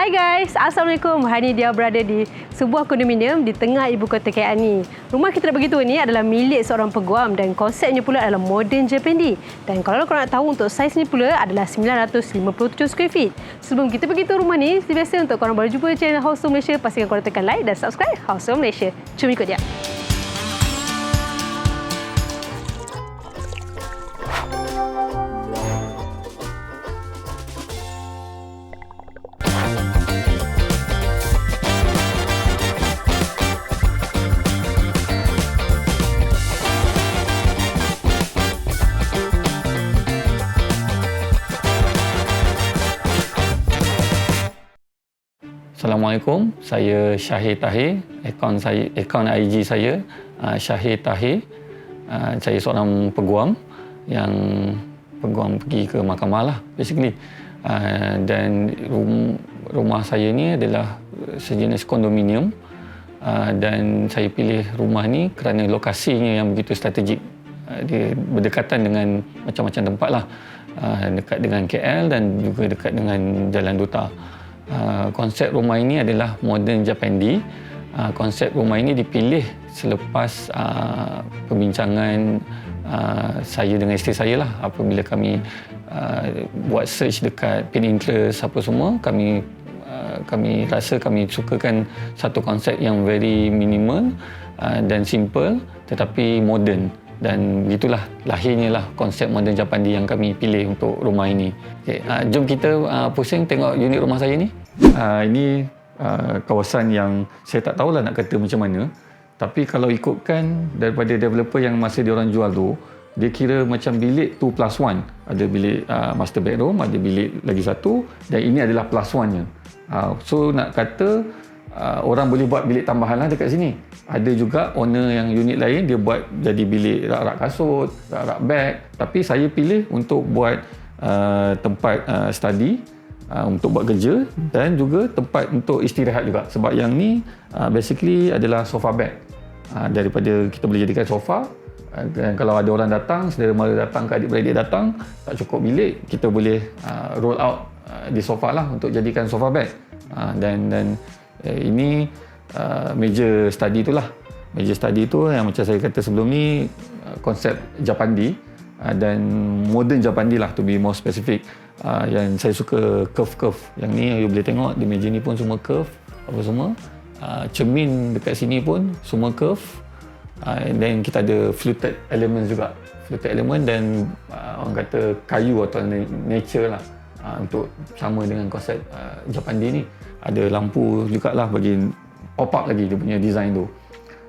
Hai guys, Assalamualaikum. Hari ini dia berada di sebuah kondominium di tengah ibu kota KL ni. Rumah kita begitu ni adalah milik seorang peguam dan konsepnya pula adalah modern Japandi. Dan kalau korang nak tahu untuk saiz ni pula adalah 957 square feet. Sebelum kita pergi tu rumah ni, seperti biasa untuk korang baru jumpa channel House Malaysia, pastikan korang tekan like dan subscribe House Malaysia. Cuma ikut dia. Assalamualaikum, saya Syahir Tahir, akaun saya akaun IG saya uh, Syahir Tahir. Uh, saya seorang peguam yang peguam pergi ke mahkamah lah basically. Uh, dan rum, rumah saya ni adalah sejenis kondominium uh, dan saya pilih rumah ni kerana lokasinya yang begitu strategik. Uh, dia berdekatan dengan macam-macam tempat lah. Uh, dekat dengan KL dan juga dekat dengan Jalan Duta. Uh, konsep rumah ini adalah modern Japandi. Uh, konsep rumah ini dipilih selepas uh, perbincangan uh, saya dengan isteri saya lah apabila kami uh, buat search dekat Pinterest apa semua kami kami rasa kami sukakan satu konsep yang very minimal uh, dan simple tetapi modern dan begitulah lahirnya lah konsep modern Japandi yang kami pilih untuk rumah ini. Okay, uh, jom kita uh, pusing tengok unit rumah saya ni. Uh, ini uh, kawasan yang saya tak tahulah nak kata macam mana. Tapi kalau ikutkan daripada developer yang masa dia orang jual tu, dia kira macam bilik 2 plus 1. Ada bilik uh, master bedroom, ada bilik lagi satu dan ini adalah plus 1-nya. Uh, so nak kata uh, orang boleh buat bilik tambahan lah dekat sini. Ada juga owner yang unit lain dia buat jadi bilik rak-rak kasut, rak-rak beg. Tapi saya pilih untuk buat uh, tempat uh, study uh, untuk buat kerja dan juga tempat untuk istirahat juga sebab yang ni uh, basically adalah sofa bed uh, daripada kita boleh jadikan sofa dan kalau ada orang datang saudara mara datang ke adik-beradik datang tak cukup bilik kita boleh uh, roll out uh, di sofa lah untuk jadikan sofa bed uh, dan dan ini uh, meja study itulah meja study itu yang macam saya kata sebelum ni uh, konsep Japandi uh, dan modern Japandi lah to be more specific uh, yang saya suka curve-curve. Yang ni you boleh tengok di meja ni pun semua curve apa semua. Uh, cermin dekat sini pun semua curve. Uh, and then kita ada fluted elements juga. Fluted element dan uh, orang kata kayu atau nature lah uh, untuk sama dengan konsep uh, Japandi ni. Ada lampu juga lah bagi pop up lagi dia punya design tu.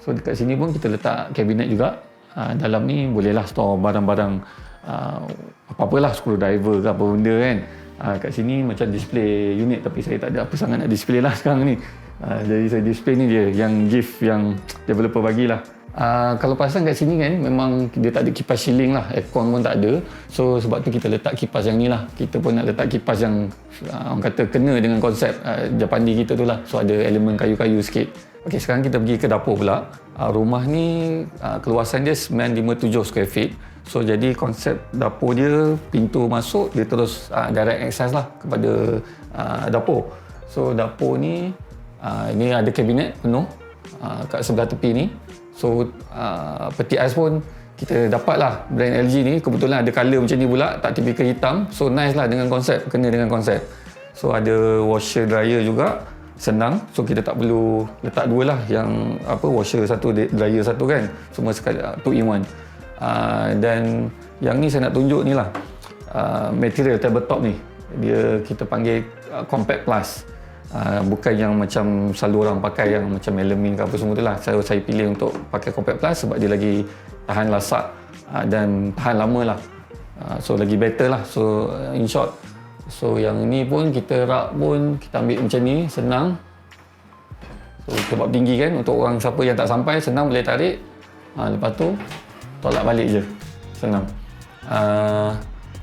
So dekat sini pun kita letak kabinet juga. Uh, dalam ni bolehlah store barang-barang uh, apa-apalah screwdriver ke apa benda kan uh, kat sini macam display unit tapi saya tak ada apa sangat nak display lah sekarang ni uh, jadi saya display ni dia yang gift yang developer bagilah Uh, kalau pasang kat sini kan memang dia tak ada kipas ceiling lah aircon pun tak ada. So sebab tu kita letak kipas yang ni lah. Kita pun nak letak kipas yang uh, orang kata kena dengan konsep uh, Japandi kita tu lah. So ada elemen kayu-kayu sikit. Ok sekarang kita pergi ke dapur pula. Uh, rumah ni uh, keluasan dia 957 square feet. So jadi konsep dapur dia pintu masuk dia terus uh, direct access lah kepada uh, dapur. So dapur ni uh, ini ada kabinet penuh uh, kat sebelah tepi ni. So uh, peti ais pun kita dapat lah brand LG ni kebetulan ada color macam ni pula tak tipikal hitam. So nice lah dengan konsep kena dengan konsep. So ada washer dryer juga senang. So kita tak perlu letak dua lah yang apa washer satu dryer satu kan. Semua sekali two in one. Uh, dan yang ni saya nak tunjuk ni lah uh, material tabletop ni. Dia kita panggil uh, compact plus uh, bukan yang macam selalu orang pakai yang macam melamine ke apa semua tu lah. Saya, saya pilih untuk pakai compact plus sebab dia lagi tahan lasak uh, dan tahan lama lah. Uh, so lagi better lah. So uh, in short so yang ni pun kita rak pun kita ambil macam ni senang. So sebab tinggi kan untuk orang siapa yang tak sampai senang boleh tarik. Uh, lepas tu tolak balik je. Senang. Uh,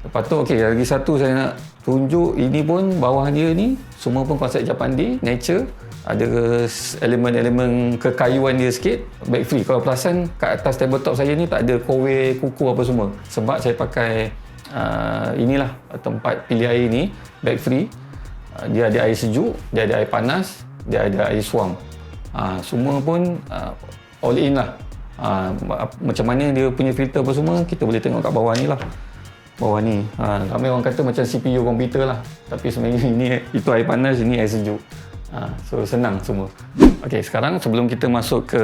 lepas tu ok lagi satu saya nak tunjuk. Ini pun bawah dia ni semua pun konsep Japandi nature ada elemen-elemen kekayuan dia sikit bag free kalau perasan kat atas tabletop saya ni tak ada kowe kuku apa semua sebab saya pakai uh, inilah tempat pilih air ni bag free uh, dia ada air sejuk, dia ada air panas, dia ada air suam. Uh, semua pun uh, all in lah. Uh, macam mana dia punya filter apa semua, kita boleh tengok kat bawah ni lah. Bawah ni. Uh, ramai orang kata macam CPU komputer lah. Tapi sebenarnya ini itu air panas, ini air sejuk. Uh, so senang semua. Okey, sekarang sebelum kita masuk ke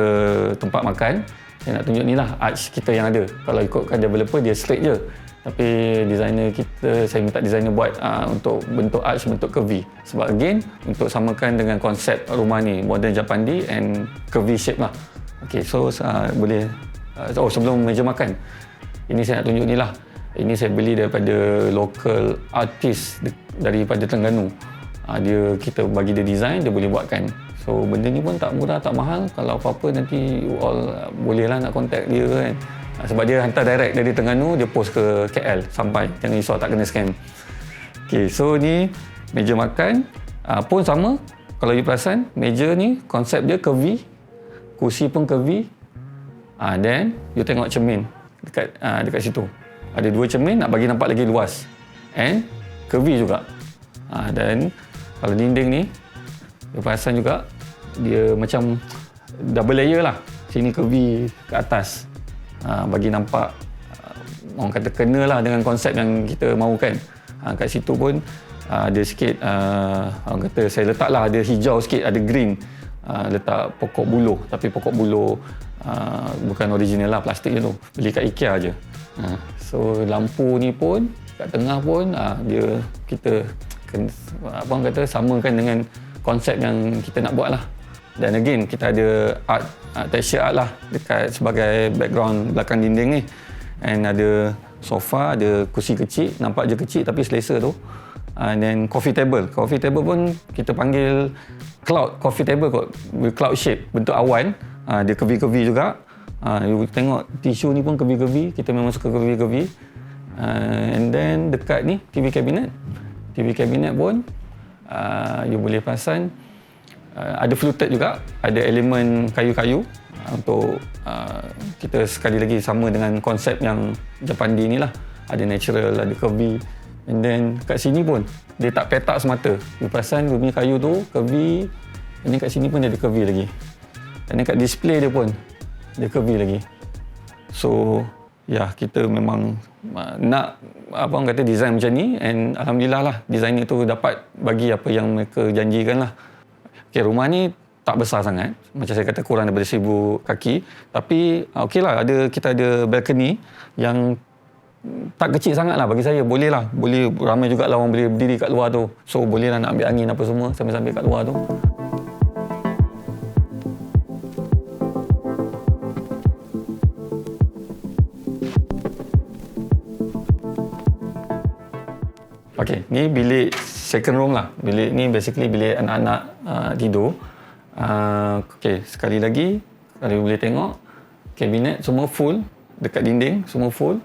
tempat makan, saya nak tunjuk ni lah arch kita yang ada. Kalau ikutkan developer, dia straight je tapi designer kita saya minta designer buat uh, untuk bentuk arch bentuk curvy sebab again untuk samakan dengan konsep rumah ni modern Japandi and curvy shape lah Okay, so uh, boleh uh, oh sebelum meja makan ini saya nak tunjuk ni lah ini saya beli daripada local artist daripada Terengganu. Uh, dia kita bagi dia design dia boleh buatkan. So benda ni pun tak murah tak mahal. Kalau apa-apa nanti you all uh, boleh lah nak contact dia kan. Ah, sebab dia hantar direct dari Terengganu dia post ke KL sampai. Jangan risau tak kena scam. Okay, so ni meja makan. Pun sama. Kalau you perasan meja ni konsep dia curvy kursi pun curvy. Uh, then you tengok cermin dekat dekat situ ada dua cermin nak bagi nampak lagi luas. And curvy juga. Uh, dan kalau dinding ni you perasan juga dia macam double layer lah. Sini curvy ke atas. Ha, bagi nampak uh, orang kata kena lah dengan konsep yang kita mahukan. Ha, kat situ pun ada sikit uh, orang kata saya letak lah ada hijau sikit ada green. Uh, letak pokok buluh. Tapi pokok buluh uh, bukan original lah plastik je tu. Beli kat IKEA je so lampu ni pun kat tengah pun uh, dia kita apa orang kata samakan dengan konsep yang kita nak buat lah dan again kita ada art uh, texture art lah dekat sebagai background belakang dinding ni. And ada sofa ada kursi kecil nampak je kecil tapi selesa tu. And then coffee table. Coffee table pun kita panggil cloud coffee table kot with cloud shape bentuk awan. Uh, dia curvy-curvy juga uh, you tengok tisu ni pun curvy-curvy kita memang suka curvy-curvy uh, and then dekat ni TV cabinet. TV cabinet pun uh, you boleh perasan uh, ada fluted juga ada elemen kayu-kayu. Untuk uh, kita sekali lagi sama dengan konsep yang Japandi ni lah. Ada natural ada curvy and then kat sini pun dia tak petak semata. You dia punya kayu tu and then kat sini pun dia ada curvy lagi. Dan kat display dia pun dia curvy lagi so ya kita memang nak apa kata design macam ni and alhamdulillah lah designer tu dapat bagi apa yang mereka janjikan lah Okay, rumah ni tak besar sangat. Macam saya kata kurang daripada seribu kaki. Tapi ah, okey lah, ada, kita ada balcony yang tak kecil sangat lah bagi saya. Boleh lah. Boleh, ramai juga lah orang boleh berdiri kat luar tu. So boleh lah nak ambil angin apa semua sambil-sambil kat luar tu. Okay, ni bilik second room lah. Bilik ni basically bilik anak-anak uh, tidur. Uh, okay, sekali lagi, kalau boleh tengok, kabinet semua full, dekat dinding semua full.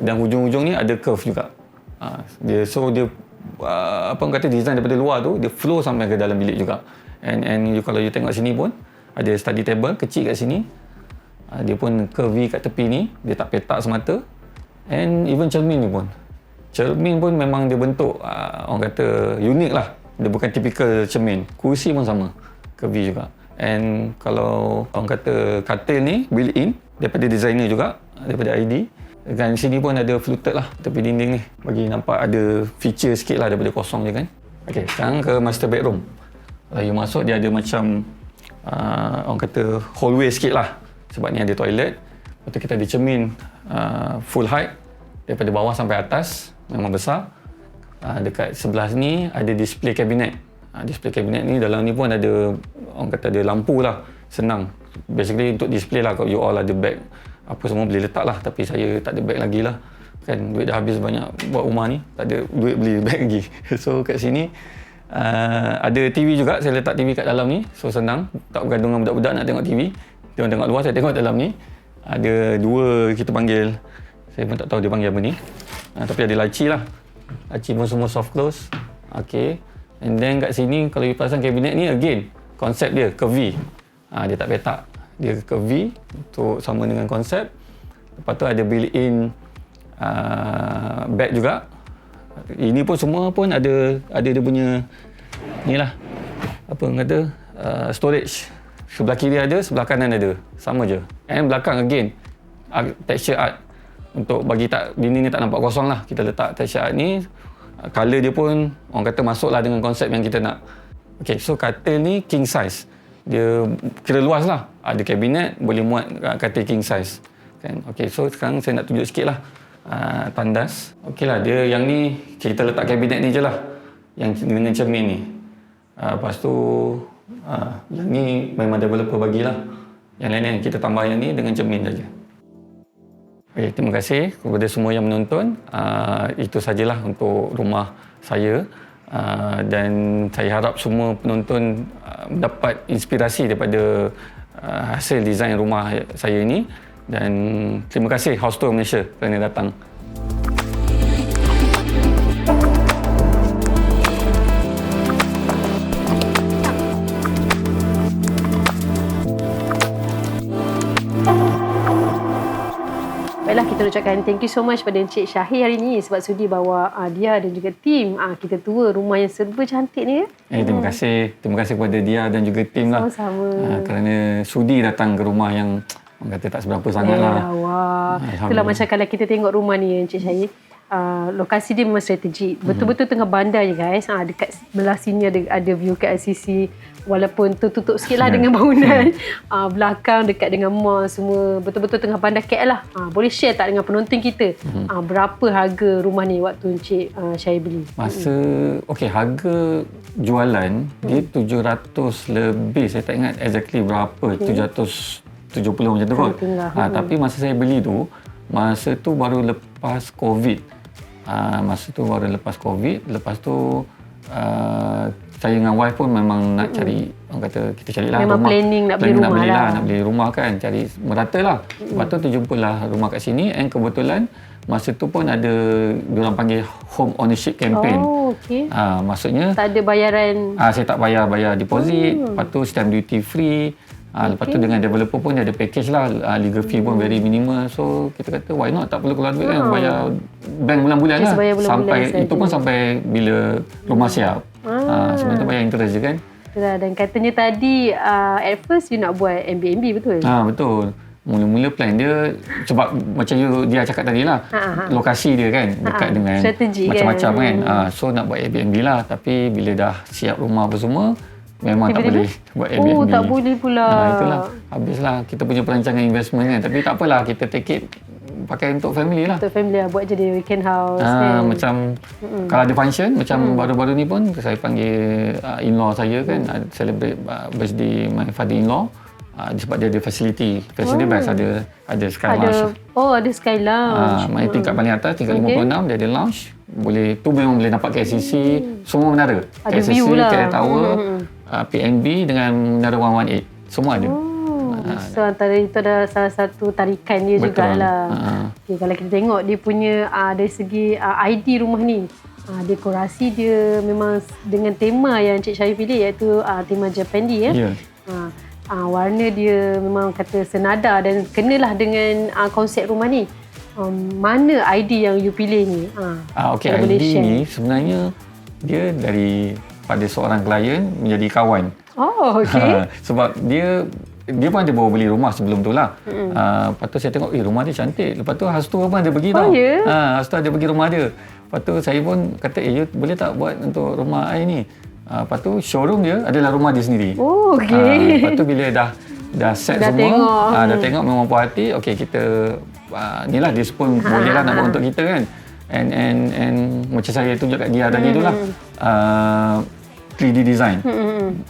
Dan hujung-hujung ni ada curve juga. Uh, dia, so dia, uh, apa kata design daripada luar tu, dia flow sampai ke dalam bilik juga. And, and you, kalau you tengok sini pun, ada study table kecil kat sini. Uh, dia pun curvy kat tepi ni, dia tak petak semata. And even cermin ni pun, cermin pun memang dia bentuk uh, orang kata unik lah. Dia bukan typical cermin. Kursi pun sama curvy juga. And kalau orang kata katil ni built in daripada designer juga daripada ID dan sini pun ada fluted lah tepi dinding ni. Bagi nampak ada feature sikit lah daripada kosong je kan. Ok sekarang ke master bedroom. Kalau you masuk dia ada macam uh, orang kata hallway sikit lah. Sebab ni ada toilet lepas tu kita ada cermin uh, full height daripada bawah sampai atas memang besar. Uh, dekat sebelah sini ada display kabinet. Uh, display kabinet ni dalam ni pun ada orang kata ada lampu lah. Senang. Basically untuk display lah kalau you all ada bag apa semua boleh letak lah tapi saya tak ada bag lagi lah. Kan duit dah habis banyak buat rumah ni. Tak ada duit beli bag lagi. So kat sini uh, ada TV juga. Saya letak TV kat dalam ni. So senang. Tak bergaduh dengan budak-budak nak tengok TV. Dia tengok luar, saya tengok dalam ni. Ada dua kita panggil. Saya pun tak tahu dia panggil apa ni. Ha, tapi ada laci lah. Laci pun semua soft close. Okay. And then kat sini kalau you perasan kabinet ni again konsep dia curvy. Ha, dia tak petak. Dia curvy untuk sama dengan konsep. Lepas tu ada built-in uh, bed juga. Ini pun semua pun ada ada dia punya ni lah apa orang kata uh, storage sebelah kiri ada sebelah kanan ada sama je and belakang again texture art untuk bagi tak dinding ni tak nampak kosong lah. Kita letak texture art ni colour dia pun orang kata masuk lah dengan konsep yang kita nak. Ok so katil ni king size. Dia kira luas lah. Ada kabinet boleh muat katil king size. Kan? Ok so sekarang saya nak tunjuk sikit lah. Uh, tandas. Ok lah dia yang ni kita letak kabinet ni je lah. Yang dengan cermin ni. Uh, lepas tu uh, yang ni memang developer bagilah. Yang lain-lain kita tambah yang ni dengan cermin saja Okay, terima kasih kepada semua yang menonton. Uh, itu sajalah untuk rumah saya. Uh, dan saya harap semua penonton uh, mendapat inspirasi daripada uh, hasil desain rumah saya ini. Dan terima kasih Tour Malaysia kerana datang. Baiklah kita ucapkan thank you so much pada Encik Syahir hari ini sebab sudi bawa uh, dia dan juga tim uh, kita tua rumah yang serba cantik ni ya. Eh, terima kasih. Terima kasih kepada dia dan juga tim lah. Sama-sama. Uh, kerana sudi datang ke rumah yang orang kata tak seberapa sangat lah. Wah. Itulah macam kalau kita tengok rumah ni Encik Syahir. Uh, lokasi dia memang strategik. Betul-betul tengah bandar je guys. Ha, dekat belah sini ada ada view ke LCC. Walaupun tertutup sikit lah Ya. dengan bangunan. Uh, belakang dekat dengan mall semua. Betul-betul tengah bandar KL lah. Uh, boleh share tak dengan penonton kita? Uh, berapa harga rumah ni waktu Encik uh, Syahir beli? Masa okey harga jualan Hmm. dia 700 lebih saya tak ingat exactly berapa okay. 770 macam tu kot. Ha, tapi masa saya beli tu masa tu baru lepas covid. Ha, masa tu baru lepas covid lepas tu uh, saya dengan wife pun memang nak cari orang kata kita carilah. Memang rumah. planning nak beli Planning rumah nak beli lah. nak beli rumah kan cari merata lah. Lepas tu terjumpalah rumah kat sini and kebetulan masa tu pun ada diorang panggil home ownership campaign. Oh, okey. Ah, maksudnya Tak ada bayaran. ah, saya tak bayar bayar deposit, hmm. lepas tu stamp duty free. Ah, lepas tu dengan developer pun dia ada package lah, ah, legal fee pun very minimal. So kita kata why not tak perlu keluar duit kan, bayar bank bulan-bulan Just lah. bulan-bulan sampai saja. itu pun sampai bila rumah siap. Ah. sebelum tu bayar interest je kan. Itulah, dan katanya tadi uh, at first you nak buat Airbnb betul? Ah betul. Mula-mula plan dia sebab macam you, dia cakap tadi lah Ha, ha, ha. lokasi dia kan dekat Ha, ha. dengan Strategi kan. macam-macam kan. Ah, so nak buat Airbnb lah tapi bila dah siap rumah apa semua memang tak boleh buat Airbnb. Oh, tak boleh pula. Ha, itulah. Habislah kita punya perancangan investment kan. Tapi tak apalah kita take it pakai untuk family lah. Untuk family lah buat jadi weekend house Ah, kan. macam kalau ada function macam baru-baru ni pun saya panggil uh, in-law saya kan uh, celebrate uh, birthday my father-in-law uh, sebab dia ada facility facility best ada ada sky ada lounge oh ada sky lounge. main tingkat paling atas tingkat Okay. 56 dia ada lounge boleh tu memang boleh nampak KLCC semua menara Ada KLCC, view lah. KL Tower uh, PNB dengan menara 118 semua ada Oh, so antara itu ada salah satu tarikan dia Betul. jugalah. Ha. Okay, kalau kita tengok dia punya uh, dari segi uh, ID rumah ni, uh, dekorasi dia memang dengan tema yang Encik Syarif pilih iaitu uh, tema Japandi ya. Ya. Uh, uh, warna dia memang kata senada dan kenalah dengan uh, konsep rumah ni. Um, mana ID yang you pilih ni? Uh, Ah, kalau boleh ID share. ni sebenarnya dia dari pada seorang klien menjadi kawan. Oh, okey. Sebab dia dia pun ada bawa beli rumah sebelum tu lah. Mm. Uh, lepas tu saya tengok, eh rumah dia cantik. Lepas tu Hastu pun ada pergi Oh, tau. ya? Ha, Hastu ada pergi rumah dia. Lepas tu saya pun kata, eh you boleh tak buat untuk rumah I ni? Uh, lepas tu showroom dia adalah rumah dia sendiri. Oh, Ah, okey. lepas tu bila dah dah set Dah semua, tengok. ah, dah tengok memang puas hati, okey kita uh, ni lah dia pun boleh lah nak buat untuk kita kan. And and and macam saya tunjuk kat dia tadi tu lah. Uh, 3D design.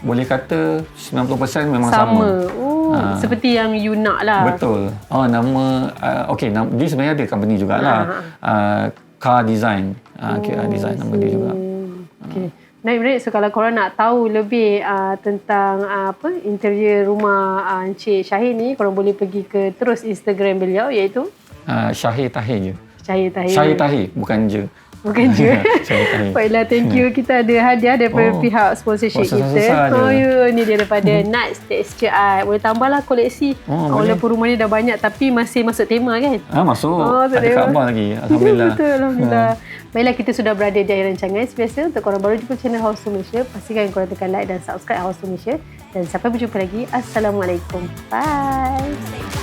Boleh kata 90% memang sama. sama. Oh, Ah. seperti yang you nak lah. Betul. Oh nama uh, okey nama, dia sebenarnya ada company jugalah. Uh, car design. Uh, car design nama dia juga. Hmm, Okay. Naik break. So kalau korang nak tahu lebih uh, tentang uh, apa interior rumah uh, Encik Syahir ni, korang boleh pergi ke terus Instagram beliau iaitu Uh, Syahir Tahir je. Syahir Tahir. Syahir Tahir bukan je. Bukan je. Baiklah, thank you. Kita ada hadiah daripada Oh. pihak sponsorship Sponsor kita. Oh, ya. Ni dia daripada Nuts Texture Art. Boleh tambahlah koleksi. Oh. Walaupun rumah ni dah banyak tapi masih masuk tema kan? Ah, masuk. Oh, ada tak ada. Kaabah lagi. Alhamdulillah. Ha. Betul, Alhamdulillah. Baiklah, kita sudah berada di akhir rancangan. Sebiasa, untuk korang baru jumpa channel House to Malaysia, pastikan korang tekan like dan subscribe House to Malaysia. Dan sampai berjumpa lagi. Assalamualaikum. Bye.